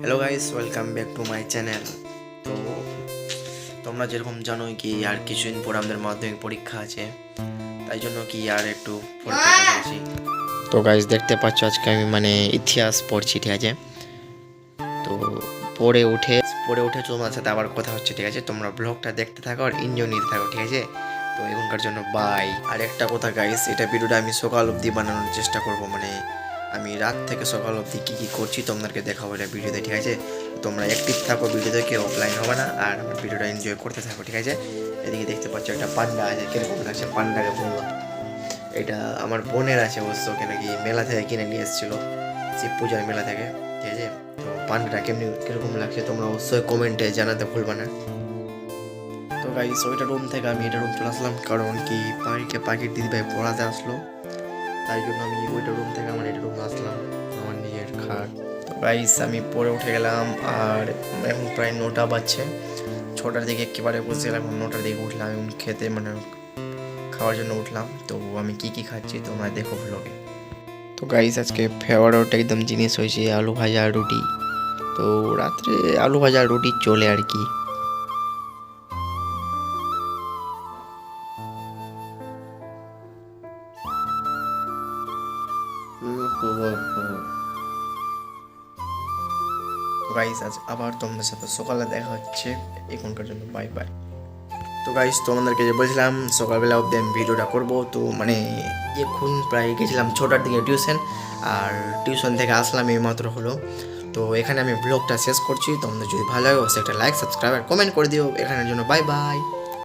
Hello guys welcome back to my channel তো, তোমরা যেরকম জানোই কি আর কিছুদিন পর আমাদের মাধ্যমিক পরীক্ষা আছে, তাই জন্য কি আর একটু তো গাইস দেখতে পাচ্ছ আজকে আমি মানে ইতিহাস পড়ছি, ঠিক আছে? তো, পড়ে উঠে পড়ে উঠে তোমার সাথে আবার কথা হচ্ছে, ঠিক আছে? তোমরা ব্লগটা দেখতে থাকো আর এনজয় নিতে থাকো, ঠিক আছে? তো, এখনকার জন্য বাই আর একটা কথা গাইস এটা ভিডিওটা আমি সকাল অবধি বানানোর চেষ্টা করব মানে আমি রাত থেকে সকাল অবধি কী কী করছি তোমাদেরকে দেখাবো এটা ভিডিওতে, ঠিক আছে? তোমরা অ্যাক্টিভ থাকো ভিডিওতে, কেউ অফলাইন হবে না, আর আমার ভিডিওটা এনজয় করতে থাকো, ঠিক আছে? এদিকে দেখতে পাচ্ছ একটা পান্ডা আছে, কীরকম লাগছে পান্ডাকে বলব এটা আমার বোনের আছে অবশ্য কেন কি মেলা থেকে কিনে নিয়ে এসেছিল শিব পূজার মেলা থেকে, ঠিক আছে? তো পান্ডাটা কেমনি, কীরকম লাগছে তোমরা অবশ্যই কমেন্টে জানাতে ভুলবে না। তো গাইস ওইটা রুম থেকে আমি এটা রুম চলে আসলাম, কারণ কি পাখিকে পাখির দিদিভাই পড়াতে আসলো। তাই জন্য আমি ওইটা রুম থেকে আমার এটা রুমে আসলাম, আমার নিজের খাট। তো গাইস আমি পরে উঠে গেলাম আর এখন প্রায় নটা বাজছে। ছটার দিকে একেবারে বসেছিলাম এখন নটার দিকে উঠলাম এবং খেতে মানে খাওয়ার জন্য উঠলাম। তো আমি কি কি খাচ্ছি তোমরা দেখো ভ্লগে তো গাইস আজকে ফেভারিট একদম জিনিস হয়েছে আলু ভাজা রুটি। তো রাত্রে আলু ভাজা রুটি চলে আর কি। গাইস আজ আবার তোমাদের সাথে সকালে দেখা হচ্ছে। এখনকার জন্য বাই বাই তো গাইস তোমাদেরকে যে বলছিলাম, সকালবেলা অবধি আমি ভিডিওটা করব। তো মানে এখন প্রায় গেছিলাম ছটার দিকে টিউশন আর টিউশন থেকে আসলাম এই মাত্র হলো। তো এখানে আমি ব্লগটা শেষ করছি। তোমাদের যদি ভালো লাগে, অবশ্যই একটা লাইক সাবস্ক্রাইব আর কমেন্ট করে দিও। এখানের জন্য বাই বাই